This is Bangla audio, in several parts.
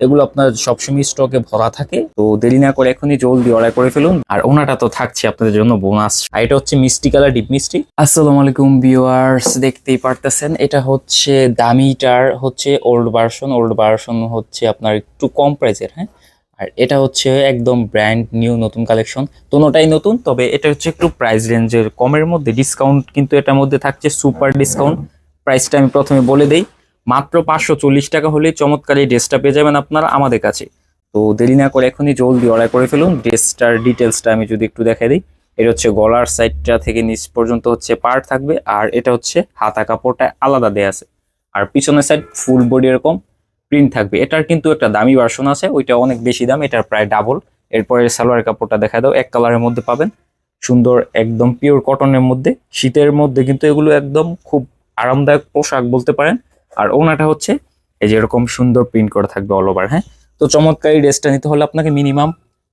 এগুলো আপনার সবসময় স্টকে ভরা থাকে। তো দেরি না করে এখনই জলদি অর্ডার করে ফেলুন। আর ওনাটা তো থাকছে আপনাদের জন্য বোনাস আর এটা হচ্ছে মিষ্টি কালার ডিপ মিষ্টি। আসসালামু আলাইকুম ভিউয়ার্স দেখতেই পারতেছেন। এটা হচ্ছে দামিটার হচ্ছে ওল্ড ভার্সন ওল্ড ভার্সন হচ্ছে আপনার একটু কম প্রাইসের হ্যাঁ? আর এটা হচ্ছে একদম ব্র্যান্ড নিউ নতুন কালেকশন দোনোটাই নতুন, তবে এটা হচ্ছে একটু প্রাইস রেঞ্জের কমের মধ্যে ডিসকাউন্ট কিন্তু এটার মধ্যে থাকছে সুপার ডিসকাউন্ট প্রাইসটা আমি প্রথমে বলে দেই। মাত্র পাঁচশো চল্লিশ টাকা হলে চমৎকার এই ড্রেসটা পেয়ে যাবেন আপনারা আমাদের কাছে। তো দেরি না করে এখনই জলদি অর্ডার করে ফেলুন। ড্রেসটার ডিটেলসটা আমি যদি একটু দেখাই দিই। এটা হচ্ছে গলার সাইডটা থেকে নিচ পর্যন্ত হচ্ছে পার্ট থাকবে আর এটা হচ্ছে হাতা কাপড়টা আলাদা দেয়া আছে। আর পিছনের সাইড ফুল বডি এরকম প্রিন্ট থাকবে। এটার কিন্তু একটা দামি ভার্সন আছে, ওইটা অনেক বেশি দাম, এটার প্রায় ডাবল এরপরে সালোয়ার কাপড়টা দেখা দাও, এক কালারের মধ্যে পাবেন। সুন্দর, একদম পিওর কটনের মধ্যে। শীতের মধ্যে কিন্তু এগুলো একদম খুব আরামদায়ক পোশাক বলতে পারেন। আর ওনাটা হচ্ছে এই যে এরকম সুন্দর প্রিন্ট করা থাকবে অল ওভার হ্যাঁ? তো চমৎকার ড্রেসটা নিতে হলে আপনাকে মিনিমাম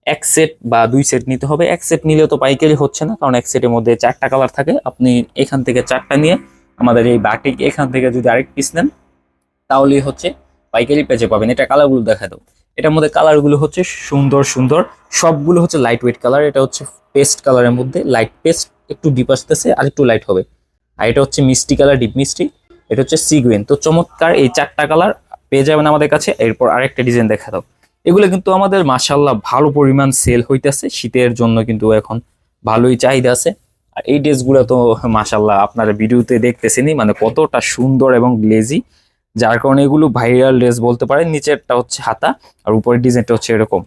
এক সেট বা দুই সেট নিতে হবে। এক সেট নিলেও তো পাইকারি হচ্ছে না, কারণ এক সেটের মধ্যে চারটা কালার থাকে। আপনি এখান থেকে চারটা নিয়ে আমাদের এই বাটিক এখান থেকে যদি আরেক পিস নেন, তাহলেই হচ্ছে পাইকারি পেজে পাবেন। এটা কালারগুলো দেখা দাও এটার মধ্যে কালারগুলো হচ্ছে সুন্দর সুন্দর। সবগুলো হচ্ছে লাইট ওয়েট কালার এটা হচ্ছে পেস্ট কালারের মধ্যে। লাইট পেস্ট একটু ডিপ আসতেছে, আর একটু লাইট হবে। আর এটা হচ্ছে মিষ্টি কালার ডিপ মিষ্টি। এটা হচ্ছে সিগুয়েন তো চমৎকার এই চারটা কালার পেয়ে যাবেন আমাদের কাছে। এরপর আরেকটা ডিজাইন দেখা দাও। এগুলো কিন্তু আমাদের মাসাল্লাহ ভালো পরিমাণ সেল হইতেছে। শীতের জন্য কিন্তু এখন ভালোই চাহিদা আছে। আর এই ড্রেসগুলো তো মাসাল্লাহ আপনারা ভিডিওতে দেখতেছেনই মানে কতটা সুন্দর এবং গ্লেজি যার কারণে এগুলো ভাইরাল ড্রেস বলতে পারেন, নিচেরটা হচ্ছে হাতা আর উপরের ডিজাইনটা হচ্ছে এরকম।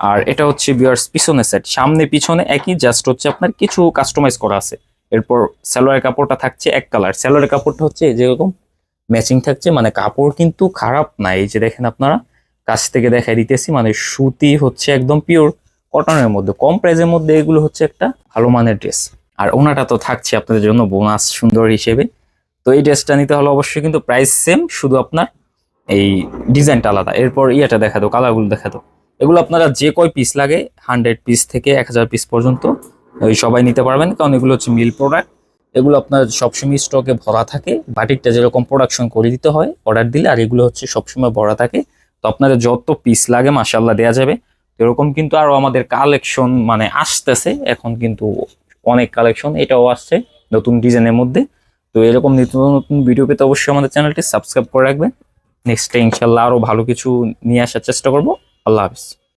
আর এটা হচ্ছে বিয়ার্স পিছনে সেট সামনে পিছনে একই জাস্ট হচ্ছে আপনার কিছু কাস্টমাইজ করা আছে। এরপর সালোয়ারের কাপড়টা থাকছে এক কালার। সালোয়ারের কাপড়টা হচ্ছে যেরকম ম্যাচিং থাকছে মানে কাপড় কিন্তু খারাপ না। এই যে দেখেন আপনারা, কাছ থেকে দেখাই দিতেছি মানে সুতি হচ্ছে একদম পিওর কটনের মধ্যে। কম প্রাইসের মধ্যে এগুলো হচ্ছে একটা ভালো মানের ড্রেস আর ওনাটা তো থাকছে আপনাদের জন্য বোনাস সুন্দর হিসেবে। তো এই ড্রেসটা নিতে হলে অবশ্যই কিন্তু প্রাইস সেম শুধু আপনার এই ডিজাইনটা আলাদা। এরপর ইয়েটা দেখা দাও কালারগুলো দেখা দাও। এগুলো আপনারা যে কয় পিস লাগে হান্ড্রেড পিস থেকে এক হাজার পিস পর্যন্ত ওই সবাই নিতে পারবেন, কারণ এগুলো হচ্ছে মিল প্রোডাক্ট এগুলো আপনার সবসময় স্টকে ভরা থাকে, বাটিকটা যেরকম প্রোডাকশন করে দিতে হয় অর্ডার দিলে, আর এগুলো হচ্ছে সবসময় ভরা থাকে। তো আপনাদের যত পিস লাগে মাসাল্লাহ দেওয়া যাবে। এরকম কিন্তু আরও আমাদের কালেকশন মানে আসতেছে, এখন কিন্তু অনেক কালেকশন এটাও আসছে নতুন ডিজাইনের মধ্যে। তো এরকম নিত্য নতুন ভিডিও পেতে অবশ্যই আমাদের চ্যানেলটি সাবস্ক্রাইব করে রাখবেন। নেক্সট ইনশাল্লাহ আরও ভালো কিছু নিয়ে আসার চেষ্টা করব। আল্লাহ হাফিজ।